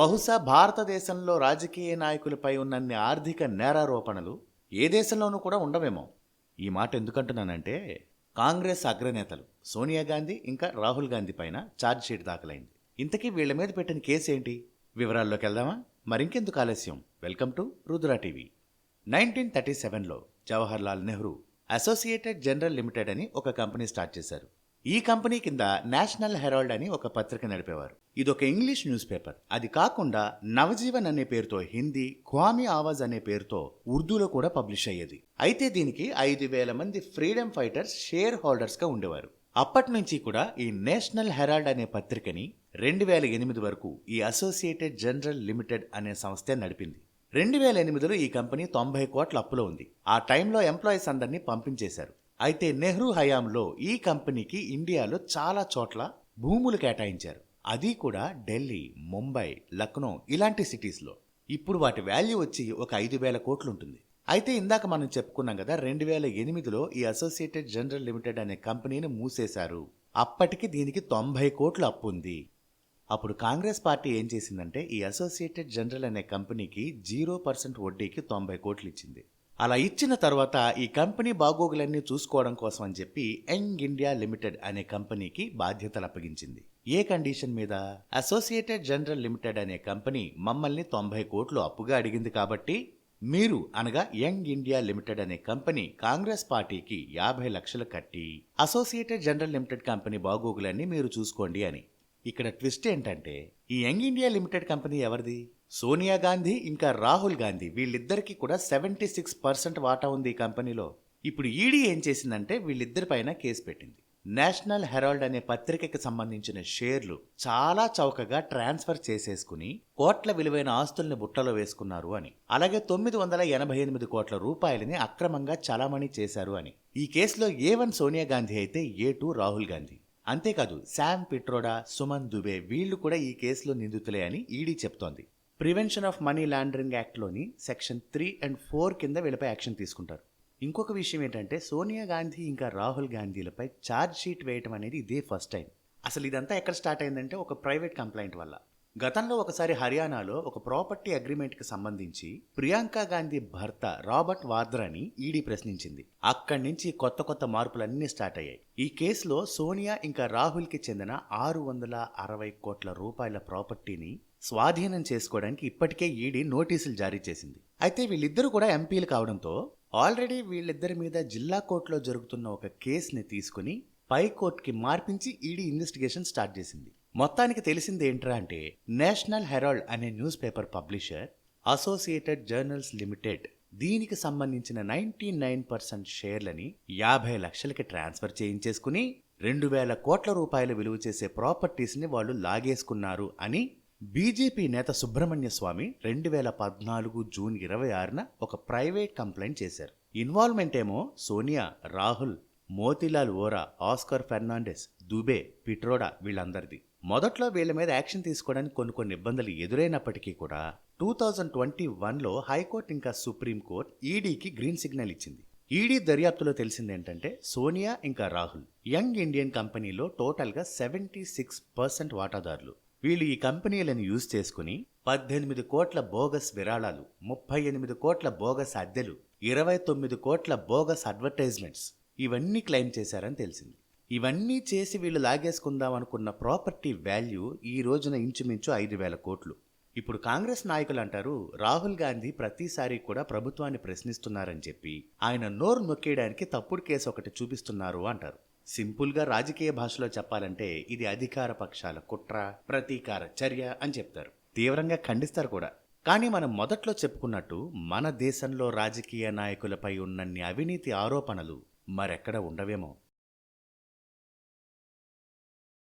బహుశా భారతదేశంలో రాజకీయ నాయకులపై ఉన్నన్ని ఆర్థిక నేరారోపణలు ఏ దేశంలోనూ కూడా ఉండవేమో. ఈ మాట ఎందుకంటున్నానంటే కాంగ్రెస్ అగ్రనేతలు సోనియా గాంధీ ఇంకా రాహుల్ గాంధీ పైన ఛార్జ్షీట్ దాఖలైంది. ఇంతకీ వీళ్ళ మీద పెట్టిన కేసు ఏంటి వివరాల్లోకి వెళ్దామా? మరింకెందుకు ఆలస్యం? Welcome to Rudra TV. Nineteen thirty సెవెన్లో Jawaharlal Nehru associated general limited అని ఒక కంపెనీ స్టార్ట్ చేశారు. ఈ కంపెనీ కింద నేషనల్ హెరాల్డ్ అని ఒక పత్రిక నడిపేవారు. ఇది ఒక ఇంగ్లీష్ న్యూస్ పేపర్. అది కాకుండా నవజీవన్ అనే పేరుతో హిందీ ఖ్వామి ఆవాజ్ అనే పేరుతో ఉర్దూలో కూడా పబ్లిష్ అయ్యేది. అయితే దీనికి ఐదు వేల మంది ఫ్రీడమ్ ఫైటర్స్ షేర్ హోల్డర్స్గా ఉండేవారు. అప్పటి నుంచి కూడా ఈ నేషనల్ హెరాల్డ్ అనే పత్రికని రెండు వేల ఎనిమిది వరకు ఈ అసోసియేటెడ్ జనరల్ లిమిటెడ్ అనే సంస్థ నడిపింది. రెండు వేల ఎనిమిదిలో ఈ కంపెనీ తొంభై కోట్ల అప్పులో ఉంది. ఆ టైంలో ఎంప్లాయీస్ అందరినీ పంపించేశారు. అయితే నెహ్రూ హయాంలో ఈ కంపెనీకి ఇండియాలో చాలా చోట్ల భూములు కేటాయించారు. అది కూడా ఢిల్లీ ముంబై లక్నో ఇలాంటి సిటీస్లో. ఇప్పుడు వాటి వాల్యూ వచ్చి ఒక ఐదు వేల కోట్లుంటుంది. అయితే ఇందాక మనం చెప్పుకున్నాం కదా రెండు వేల ఎనిమిదిలో ఈ అసోసియేటెడ్ జనరల్ లిమిటెడ్ అనే కంపెనీని మూసేశారు. అప్పటికి దీనికి తొంభై కోట్లు అప్పు ఉంది. అప్పుడు కాంగ్రెస్ పార్టీ ఏం చేసిందంటే ఈ అసోసియేటెడ్ జనరల్ అనే కంపెనీకి జీరో పర్సెంట్ వడ్డీకి తొంభై కోట్లు ఇచ్చింది. అలా ఇచ్చిన తర్వాత ఈ కంపెనీ బాగోగులన్నీ చూసుకోవడం కోసం అని చెప్పి యంగ్ ఇండియా లిమిటెడ్ అనే కంపెనీకి బాధ్యతలు అప్పగించింది. ఏ కండిషన్ మీద? అసోసియేటెడ్ జనరల్ లిమిటెడ్ అనే కంపెనీ మమ్మల్ని తొంభై కోట్లు అప్పుగా అడిగింది కాబట్టి మీరు అనగా యంగ్ ఇండియా లిమిటెడ్ అనే కంపెనీ కాంగ్రెస్ పార్టీకి యాభై లక్షలు కట్టి అసోసియేటెడ్ జనరల్ లిమిటెడ్ కంపెనీ బాగోగులన్నీ మీరు చూసుకోండి అని ఇక్కడ ట్విస్ట్ ఏంటంటే ఈ యంగ్ ఇండియా లిమిటెడ్ కంపెనీ ఎవరిది? సోనియా గాంధీ ఇంకా రాహుల్ గాంధీ. వీళ్ళిద్దరికీ కూడా సెవెంటీ సిక్స్ పర్సెంట్ వాటా ఉంది ఈ కంపెనీలో. ఇప్పుడు ఈడీ ఏం చేసిందంటే వీళ్ళిద్దరిపైన కేసు పెట్టింది. నేషనల్ హెరాల్డ్ అనే పత్రికకి సంబంధించిన షేర్లు చాలా చౌకగా ట్రాన్స్ఫర్ చేసేసుకుని కోట్ల విలువైన ఆస్తుల్ని బుట్టలో వేసుకున్నారు అని. అలాగే తొమ్మిది వందల ఎనభై ఎనిమిది కోట్ల రూపాయలని అక్రమంగా చలామణి చేశారు అని. ఈ కేసులో ఏ వన్ సోనియా గాంధీ అయితే ఏ టూ రాహుల్ గాంధీ. అంతేకాదు శామ్ పిట్రోడా సుమన్ దుబే వీళ్ళు కూడా ఈ కేసులో నిందితులే అని ఈడీ చెప్తోంది. ప్రివెన్షన్ ఆఫ్ మనీ లాండరింగ్ యాక్ట్లోని సెక్షన్ త్రీ అండ్ ఫోర్ కింద వీళ్ళపై యాక్షన్ తీసుకుంటారు. ఇంకొక విషయం ఏంటంటే సోనియా గాంధీ ఇంకా రాహుల్ గాంధీలపై ఛార్జ్ షీట్ వేయటం అనేది ఇదే ఫస్ట్ టైం. అసలు ఇదంతా ఎక్కడ స్టార్ట్ అయిందంటే ఒక ప్రైవేట్ కంప్లైంట్ వల్ల. గతంలో ఒకసారి హర్యానాలో ఒక ప్రాపర్టీ అగ్రిమెంట్కి సంబంధించి ప్రియాంక గాంధీ భర్త రాబర్ట్ వాద్రాని ఈడీ ప్రశ్నించింది. అక్కడి నుంచి కొత్త కొత్త మార్పులన్నీ స్టార్ట్ అయ్యాయి. ఈ కేసులో సోనియా ఇంకా రాహుల్కి చెందిన ఆరు వందల అరవై కోట్ల రూపాయల ప్రాపర్టీని స్వాధీనం చేసుకోవడానికి ఇప్పటికే ఈడీ నోటీసులు జారీ చేసింది. అయితే వీళ్ళిద్దరూ కూడా ఎంపీలు కావడంతో ఆల్రెడీ వీళ్ళిద్దరి మీద జిల్లా కోర్టులో జరుగుతున్న ఒక కేసుని తీసుకుని పై కోర్టుకి మార్పించి ఈడీ ఇన్వెస్టిగేషన్ స్టార్ట్ చేసింది. మొత్తానికి తెలిసింది ఏంట్రా అంటే నేషనల్ హెరాల్డ్ అనే news paper publisher Associated Journals Limited దీనికి సంబంధించిన నైన్టీ నైన్ పర్సెంట్ షేర్లని యాభై లక్షలకి ట్రాన్స్ఫర్ చేయించేసుకుని రెండు వేల కోట్ల రూపాయల విలువ చేసే ప్రాపర్టీస్ని వాళ్ళు లాగేసుకున్నారు అని బీజేపీ నేత సుబ్రహ్మణ్య స్వామి రెండు వేల పద్నాలుగు జూన్ ఇరవై ఆరున ఒక ప్రైవేట్ కంప్లైంట్ చేశారు. ఇన్వాల్వ్మెంట్ ఏమో సోనియా రాహుల్ మోతీలాల్ ఓరా ఆస్కర్ ఫెర్నాండెస్ దుబే పిట్రోడా వీళ్ళందరిది. మొదట్లో వీళ్ళ మీద యాక్షన్ తీసుకోవడానికి కొన్ని కొన్ని ఇబ్బందులు ఎదురైనప్పటికీ కూడా టూ థౌజండ్ ట్వంటీ వన్లో హైకోర్టు ఇంకా సుప్రీంకోర్టు ఈడీకి గ్రీన్ సిగ్నల్ ఇచ్చింది. ఈడీ దర్యాప్తులో తెలిసింది ఏంటంటే సోనియా ఇంకా రాహుల్ యంగ్ ఇండియన్ కంపెనీలో టోటల్గా సెవెంటీ సిక్స్ పర్సెంట్ వాటాదారులు. వీళ్ళు ఈ కంపెనీలను యూజ్ చేసుకుని పద్దెనిమిది కోట్ల బోగస్ విరాళాలు ముప్పై ఎనిమిది కోట్ల బోగస్ అద్దెలు ఇరవై తొమ్మిది కోట్ల బోగస్ అడ్వర్టైజ్మెంట్స్ ఇవన్నీ క్లెయిమ్ చేశారని తెలిసింది. ఇవన్నీ చేసి వీళ్ళు లాగేసుకుందాం అనుకున్న ప్రాపర్టీ వాల్యూ ఈ రోజున ఇంచుమించు ఐదు వేల కోట్లు. ఇప్పుడు కాంగ్రెస్ నాయకులు అంటారు రాహుల్ గాంధీ ప్రతిసారి కూడా ప్రభుత్వాన్ని ప్రశ్నిస్తున్నారని చెప్పి ఆయన నోరు నొక్కేయడానికి తప్పుడు కేసు ఒకటి చూపిస్తున్నారు అంటారు. సింపుల్గా రాజకీయ భాషలో చెప్పాలంటే ఇది అధికార పక్షాల కుట్ర ప్రతీకార చర్య అని చెప్తారు. తీవ్రంగా ఖండిస్తారు కూడా. కానీ మనం మొదట్లో చెప్పుకున్నట్టు మన దేశంలో రాజకీయ నాయకులపై ఉన్నన్ని అవినీతి ఆరోపణలు మరెక్కడ ఉండవేమో.